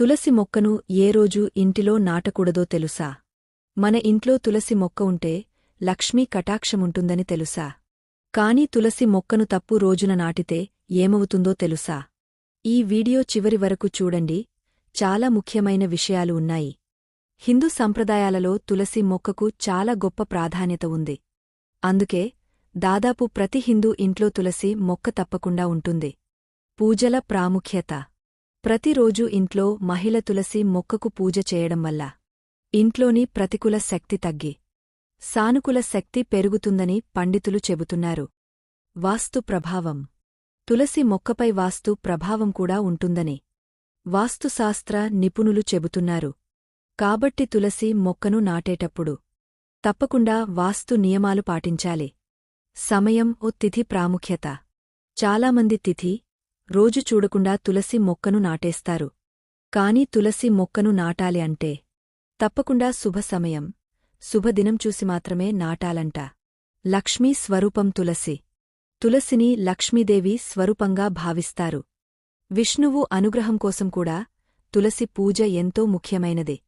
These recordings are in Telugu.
తులసి మొక్కను ఏ రోజు ఇంటిలో నాటకూడదో తెలుసా? మన ఇంట్లో తులసి మొక్క ఉంటే లక్ష్మీ కటాక్షముంటుందని తెలుసా? కాని తులసి మొక్కను తప్పు రోజున నాటితే ఏమవుతుందో తెలుసా? ఈ వీడియో చివరి వరకు చూడండి చాలా ముఖ్యమైన విషయాలు ఉన్నాయి. హిందూ సంప్రదాయాలలో తులసి మొక్కకు చాలా గొప్ప ప్రాధాన్యత ఉంది. అందుకే దాదాపు ప్రతి హిందూ ఇంట్లో తులసి మొక్క తప్పకుండా ఉంటుంది. పూజల ప్రాముఖ్యత ప్రతిరోజూ ఇంట్లో మహిళ తులసి మొక్కకు పూజ చేయడం వల్ల ఇంట్లోని ప్రతికూల శక్తి తగ్గి సానుకూల శక్తి పెరుగుతుందని పండితులు చెబుతున్నారు. వాస్తు ప్రభావం. తులసి మొక్కపై వాస్తు ప్రభావం కూడా ఉంటుందని వాస్తుశాస్త్ర నిపుణులు చెబుతున్నారు. కాబట్టి తులసి మొక్కను నాటేటప్పుడు తప్పకుండా వాస్తు నియమాలు పాటించాలి. సమయం ఓ తిథి ప్రాముఖ్యత. చాలామంది తిథి రోజు చూడకుండా తులసి మొక్కను నాటేస్తారు. కాని తులసి మొక్కను నాటాలి అంటే తప్పకుండా శుభ సమయం. శుభదినం చూసి మాత్రమే నాటాలంట. లక్ష్మీ స్వరూపం తులసి. తులసిని లక్ష్మీదేవి స్వరూపంగా భావిస్తారు. విష్ణువు అనుగ్రహం కోసం కూడా తులసి పూజ ఎంతో ముఖ్యమైనది.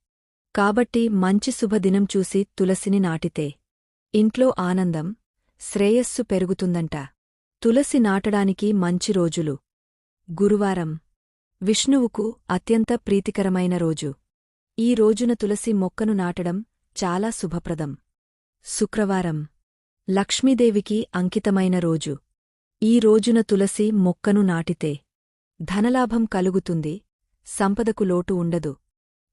కాబట్టి మంచి శుభదినం చూసి తులసిని నాటితే ఇంట్లో ఆనందం శ్రేయస్సు పెరుగుతుందంట. తులసి నాటడానికి మంచి రోజులు. గురువారం. విష్ణువుకు అత్యంత ప్రీతికరమైన రోజు. ఈ రోజున తులసి మొక్కను నాటడం చాలా శుభప్రదం. శుక్రవారం. లక్ష్మీదేవికి అంకితమైన రోజు. ఈ రోజున తులసి మొక్కను నాటితే ధనలాభం కలుగుతుంది సంపదకు లోటు ఉండదు.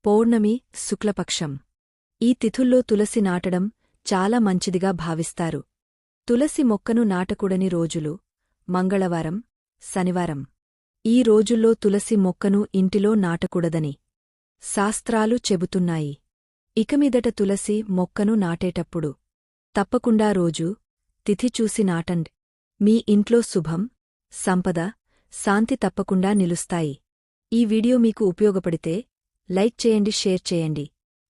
పౌర్ణమి శుక్లపక్షం. ఈ తిథుల్లో తులసి నాటడం చాలా మంచిదిగా భావిస్తారు. తులసి మొక్కను నాటకూడని రోజులు మంగళవారం శనివారం. ఈ రోజుల్లో తులసి మొక్కను ఇంటిలో నాటకూడదని శాస్త్రాలు చెబుతున్నాయి. ఇకమీదట తులసి మొక్కను నాటేటప్పుడు తప్పకుండా రోజు తిథి చూసి నాటండి. మీ ఇంట్లో శుభం సంపద శాంతి తప్పకుండా నిలుస్తాయి. ఈ వీడియో మీకు ఉపయోగపడితే లైక్ చేయండి షేర్ చేయండి.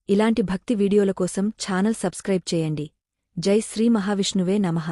ఇలాంటి భక్తి వీడియోల కోసం ఛానల్ సబ్స్క్రైబ్ చేయండి. జై శ్రీ మహావిష్ణువే నమః.